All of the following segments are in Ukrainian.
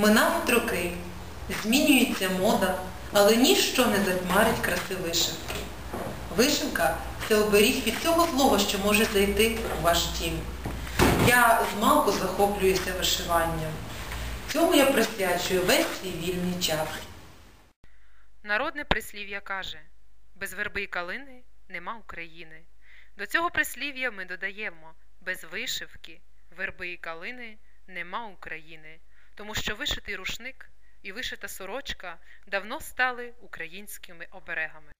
Минають роки, змінюється мода, але ніщо не затьмарить краси вишивки. Вишивка це оберіг від цього злого, що може зайти у ваш дім. Я змалку захоплююся вишиванням. Цьому я присвячую весь свій вільний час. Народне прислів'я каже без верби й калини нема України. До цього прислів'я ми додаємо без вишивки, верби і калини нема України, тому що вишитий рушник і вишита сорочка давно стали українськими оберегами.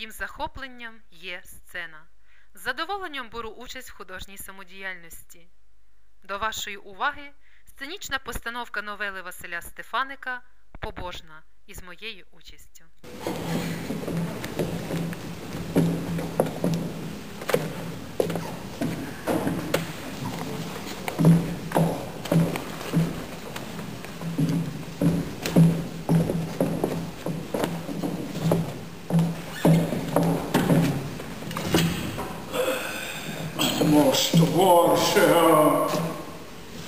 Моїм захопленням є сцена. З задоволенням беру участь в художній самодіяльності. До вашої уваги сценічна постановка новели Василя Стефаника Побожна із моєю участю. Most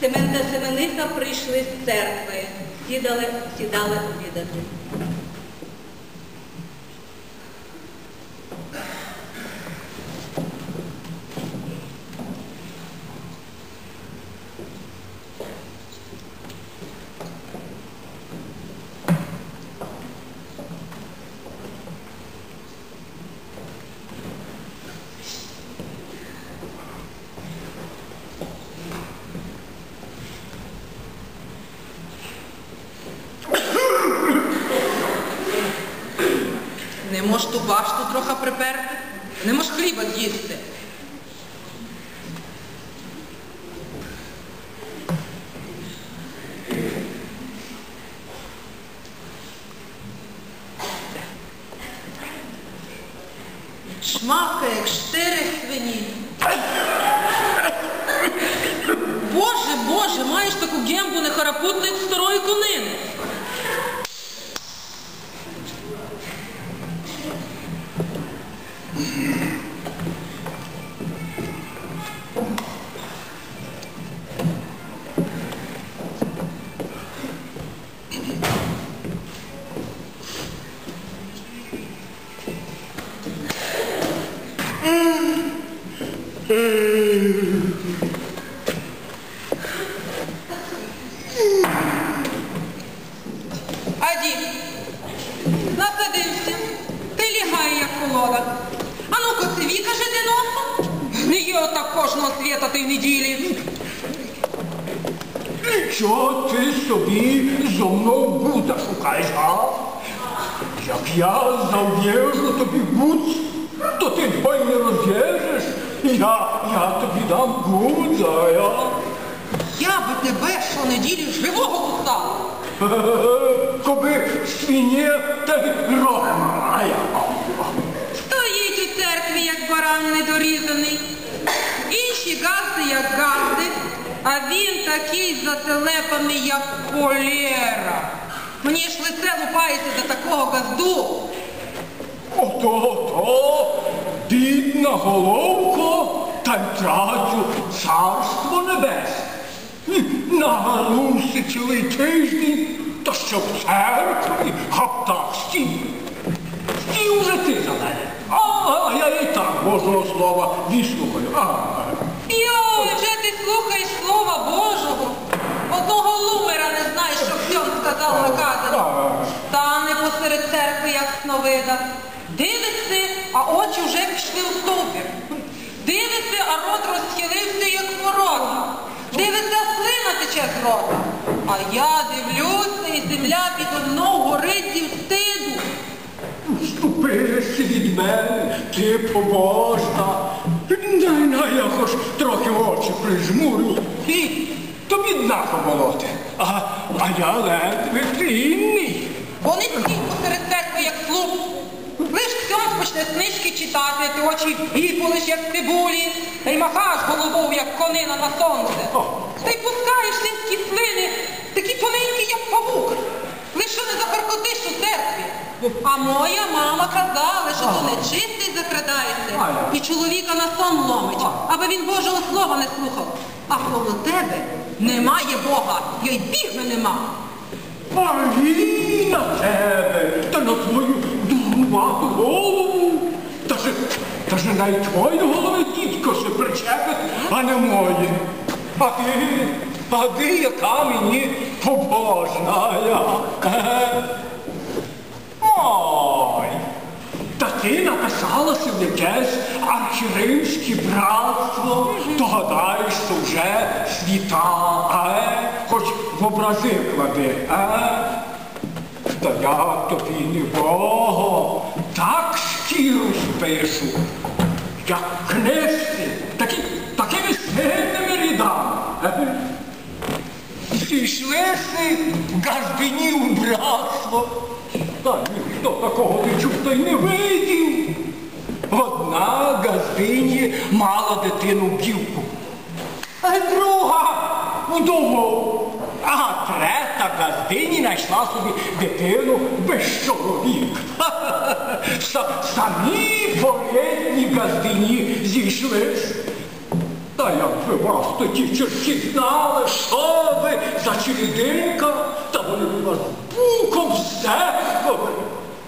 Семен та Семениха прийшли з церкви, сідали, сідали обідати. Не мож ту башту трохи приперти, не мож хліба їсти. Шмавка, як штири свині. Боже, Боже, маєш таку гембу нехарапутну, як старої конини. Mm. Що ти собі зо мною буда шукаєш, а? Як я зав'єжу тобі буц, то ти двоє не розв'яжеш. Я, я тобі дам буда, я. Я би тебе щонеділі живого пускала. Коби свині та має. Стоїть у церкві, як баран недорізаний. Інші газди, як газди, а він такий зателепаний, як холєра. Мені ж лице лупається за такого газду. Ото, ото, бідна головко, та й трачу царство небесне. На галусі цілий тиждень, та що в церкві гаптах стів. І вже ти за мене. А, я і так Божого слова відслухаю. А, Йо, невже ти слухаєш очі вже пішли у стовпір. Дивиться, а рот розхилився, як ворота. Дивиться, слина тече з рота. А я дивлюся, і земля підо мною горить зі встиду. Ступися від мене, ти побожна. Дай на я хоч трохи очі прижмурю. І тобі дна поболоти. А, а я ледве цінний. Вони всі посеред церкви, як слуг. Лиш Хьон почне книжки читати, ти очі віпулиш, як цибулі, та й махаш головою, як конина на сонце. Та й пускаєш синські слини, такі тоненькі, як павук. Лише не зафаркотиш у церкві. А моя мама казала, що то нечистий закрадається і чоловіка на сон ломить, аби він Божого слова не слухав. А коло тебе немає Бога, й бігми нема. А він на тебе, та на твою дурнувату голову. Та же, та же навіть твої голови дідько ще причепить, а не мої. А ти, а ти яка мені побожна? Ой, та ти написалася в якесь архіримське братство, то гадаєш, що вже світа, е? Хоч в образи клади, е? Та я тобі не Бого, так спишу, як книжці, такі, такими сильними рядами. Зійшли си газдині у братство. Та ніхто такого не чув, та й не видів. Одна газдині мала дитину дівку, а друга вдову. А трета газдині знайшла собі дитину без чоловіка. Са- Самі порядні газдині зійшлись. Та як ви вас тоді чорті знали, що ви за черединка, та вони б вас буком зехали.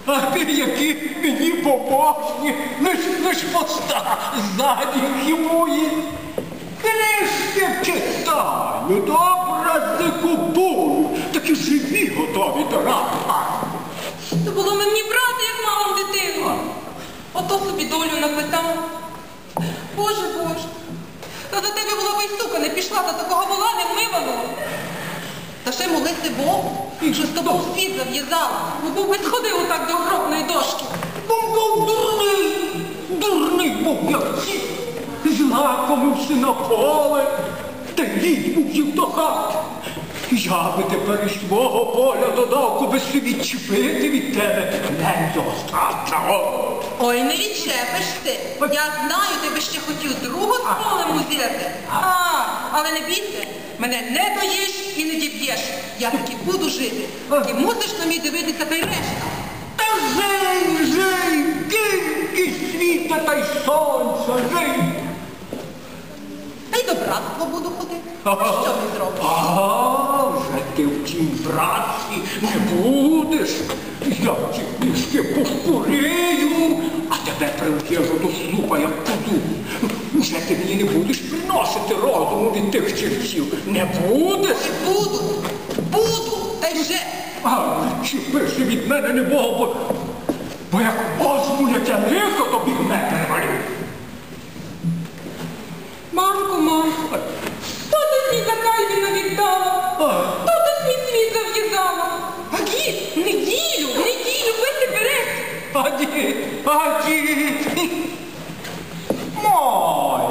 А ти які мені побожні, лиш лиш поста ззаді хімує. Книжки читаю, добре не купую, такі живі готові до ради. То було мені брати, як мамам дитину. Ото собі долю напитав. Боже, Боже. Та за тебе була би й сука, не пішла до такого вола не вмиваного. Та ще молися Богу, що з тобою світ зав'язала. Ну був би сходив отак до гробної дошки. Злакомився на поле, та їй до хати. Я би тепер із свого поля додав, коби си відчепити від тебе не достатньо. Ой, не відчепиш ти. Я знаю, ти би ще хотів другу з полем узяти. А, але не бійся, мене не доїш і не діб'єш. Я таки буду жити. Ти мусиш на мій дивитися та й решта. Та жий, жий, кінки світа та й сонця, жий. До братства буду ходити. А що ми зробимо? А, вже ти в тім братстві не будеш. Я ті книжки пошкурію, а тебе прив'яжу до слупа, як коду. Вже ти мені не будеш приносити розуму від тих черців. Не будеш? Буду, буду, та й вже. А, чіпишся від мене не бо, бо як возьму яке лихо, тобі Мамко, мамко, хто ти свій закальвіна віддала? Хто ти свій світ зав'язала? А дід, неділю, неділю, ви береш. А дід, а дід. Мой.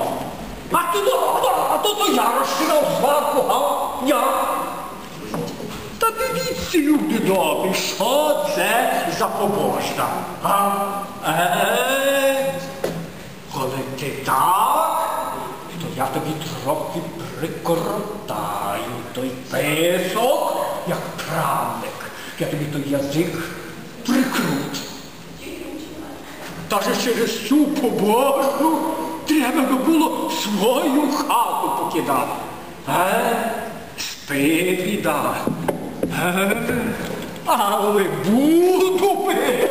А то, а то, то я розчинав сварку, а? Я. Та дивіться, люди добрі, що це за побожна? А? Е, коли ти так, то я трохи прикоротаю той писок, як правник. Я тобі той язик прикручу. Та же через цю побожну треба би було свою хату покидати. Е? Спи, біда. Е? Але буду пити.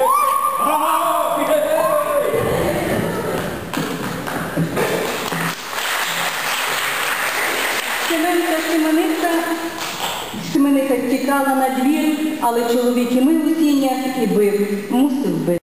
Семениха, Семениха тікала на двір, але чоловік і мив у сінях і бив, мусив бити.